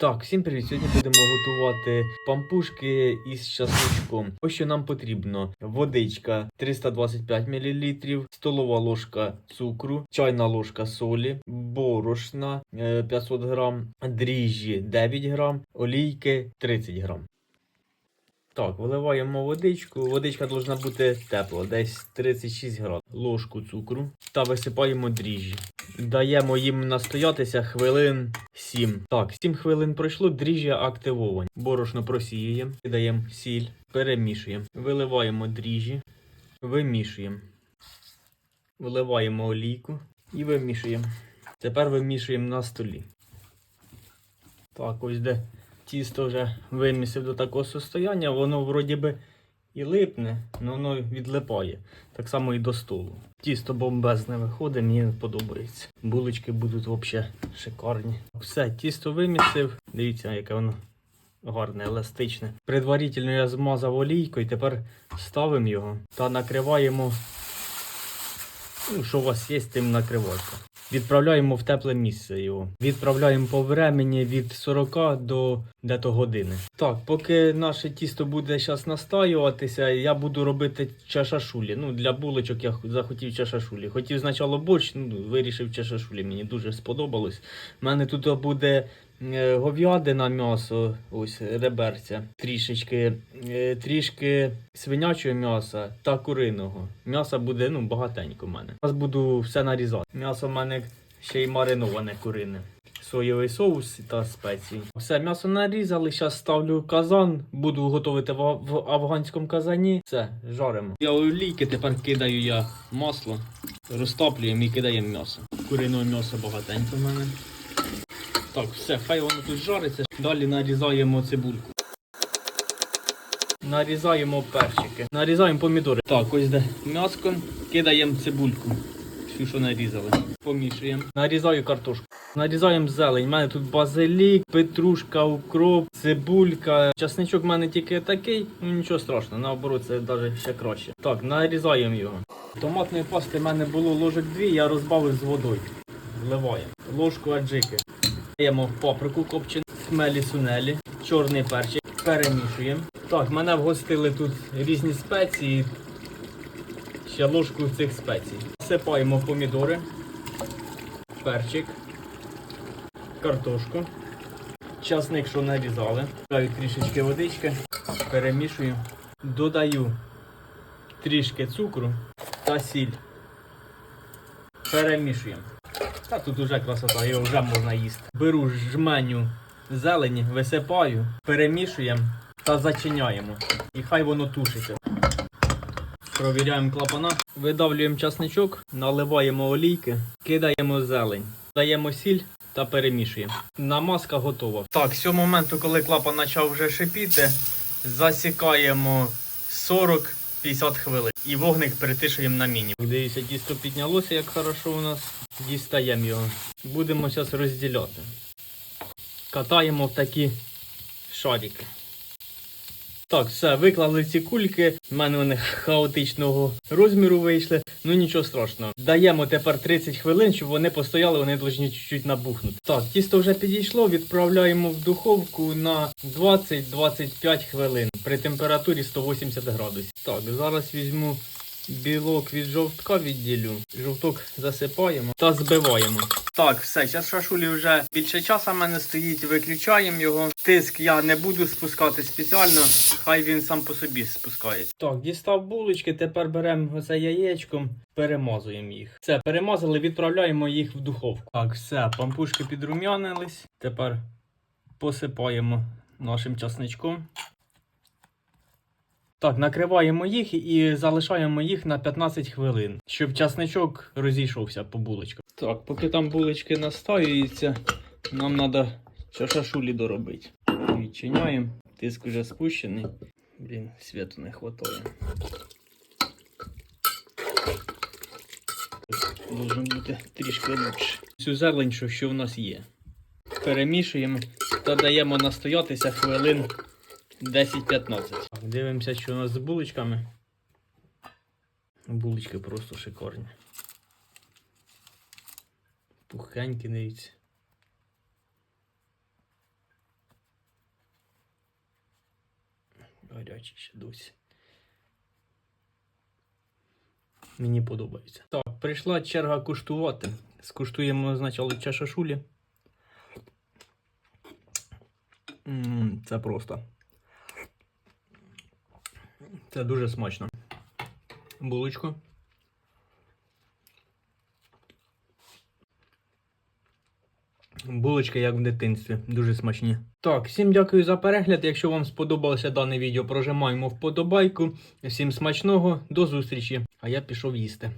Так, всім привіт! Сьогодні будемо готувати пампушки із часничком. Ось що нам потрібно: водичка 325 мл, столова ложка цукру, чайна ложка солі, борошна е, 500 грам, дріжджі 9 грам, олійки 30 грам. Так, виливаємо водичку. Водичка повинна бути тепла, десь 36 градусів. Ложку цукру та висипаємо дріжджі. Даємо їм настоятися хвилин 7. Так, 7 хвилин пройшло, дріжджі активовані. Борошно просіюємо, даємо сіль, перемішуємо. Виливаємо дріжджі, вимішуємо. Виливаємо олійку і вимішуємо. Тепер вимішуємо на столі. Так, ось де тісто вже вимісив до такого состояння, воно вроді би і липне, але воно відлипає. Так само і до столу. Тісто бомбезне виходить, мені подобається. Булочки будуть взагалі шикарні. Все, тісто вимісив. Дивіться, яке воно гарне, еластичне. Предварительно я змазав олійкою, тепер ставимо його та накриваємо. Ну, що у вас є, тим накривайте. Відправляємо в тепле місце його. Відправляємо по времені від 40 до дето години. Так, поки наше тісто буде зараз настаюватися, я буду робити чашашулі. Ну, для булочок я захотів чашашулі. Хотів спочатку борщ, ну, вирішив чашашулі. Мені дуже сподобалось. У мене тут буде говядина м'ясо, ось реберця, трішечки, е, трішки свинячого м'яса та куриного. М'яса буде ну, багатенько в мене. Зараз буду все нарізати. М'ясо в мене ще й мариноване курине. Соєвий соус та спеції. Все, м'ясо нарізали, зараз ставлю казан, буду готувати в, в афганському казані. Все, жаримо. Я олійки, тепер кидаю я масло, розтоплюємо і кидаємо м'ясо. Куриного м'яса багатенько в мене. Так, все, хай воно тут жариться. Далі нарізаємо цибульку. Нарізаємо перчики. Нарізаємо помідори. Так, ось де м'яско. Кидаємо цибульку. Всю, що нарізали. Помішуємо. Нарізаю картошку. Нарізаємо зелень. У мене тут базилік, петрушка, укроп, цибулька. Часничок в мене тільки такий, ну нічого страшного, наоборот, це навіть ще краще. Так, нарізаємо його. Томатної пасти в мене було ложок дві, я розбавив з водою. Вливаємо. Ложку аджики. Даємо паприку копчену, хмелі сунелі, чорний перчик, перемішуємо. Так, мене вгостили тут різні спеції. Ще ложку цих спецій. Всипаємо помідори, перчик, картошку, часник, що нарізали. Даю трішечки водички, перемішую. Додаю трішки цукру та сіль. Перемішуємо. Та тут уже красота, його вже можна їсти. Беру жменю зелені, висипаю, перемішуємо та зачиняємо. І хай воно тушиться. Провіряємо клапана, видавлюємо часничок, наливаємо олійки, кидаємо зелень, даємо сіль та перемішуємо. Намазка готова. Так, з цього моменту, коли клапан почав вже шипіти, засікаємо 40-50 хвилин. І вогник перетишуємо на мінімум. Дивіться, тісто піднялося, як хорошо у нас. Дістаємо його. Будемо зараз розділяти. Катаємо в такі шарики. Так, все, виклали ці кульки. У мене вони хаотичного розміру вийшли. Ну нічого страшного. Даємо тепер 30 хвилин, щоб вони постояли, вони повинні чуть-чуть набухнути. Так, тісто вже підійшло, відправляємо в духовку на 20-25 хвилин при температурі 180 градусів. Так, зараз візьму білок від жовтка відділю. Жовток засипаємо та збиваємо. Так, все, зараз шашулі вже більше часу в мене стоїть, виключаємо його. Тиск я не буду спускати спеціально, хай він сам по собі спускається. Так, дістав булочки, тепер беремо оце яєчком, перемазуємо їх. Все, перемазали, відправляємо їх в духовку. Так, все, пампушки підрум'янились. Тепер посипаємо нашим часничком. Так, накриваємо їх і залишаємо їх на 15 хвилин, щоб часничок розійшовся по булочках. Так, поки там булочки настаюються, нам треба чашашулі доробити. Відчиняємо, тиск вже спущений. Блін, світу не вистачає. Должен бути трішки лучше. Цю зелень, що, в нас є. Перемішуємо та даємо настоятися хвилин 10-15. Дивимося, що у нас з булочками. Булочки просто шикарні. Пухенькі навіть. Гарячі ще досі. Мені подобається. Так, прийшла черга куштувати. Скуштуємо значало чашашулі. Це просто. Це дуже смачно. Булочку. Булочки, як в дитинстві, дуже смачні. Так, всім дякую за перегляд. Якщо вам сподобалося дане відео, прожимаємо вподобайку. Всім смачного, до зустрічі. А я пішов їсти.